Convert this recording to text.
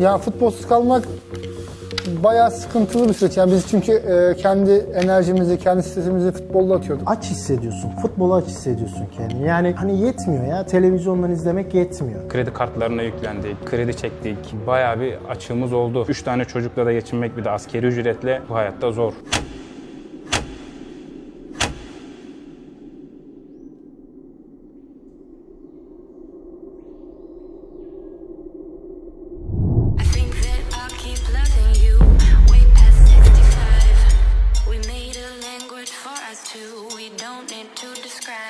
Yani futbolsuz kalmak bayağı sıkıntılı bir süreç. Yani biz çünkü e, kendi enerjimizi, kendi stresimizi futbolla atıyorduk. Aç hissediyorsun. Futbola aç hissediyorsun kendini. Yani hani yetmiyor ya. Televizyondan izlemek yetmiyor. Kredi kartlarına yüklendik, kredi çektik. Bayağı bir açığımız oldu. Üç tane çocukla da geçinmek bir de askeri ücretle bu hayatta zor. scratch.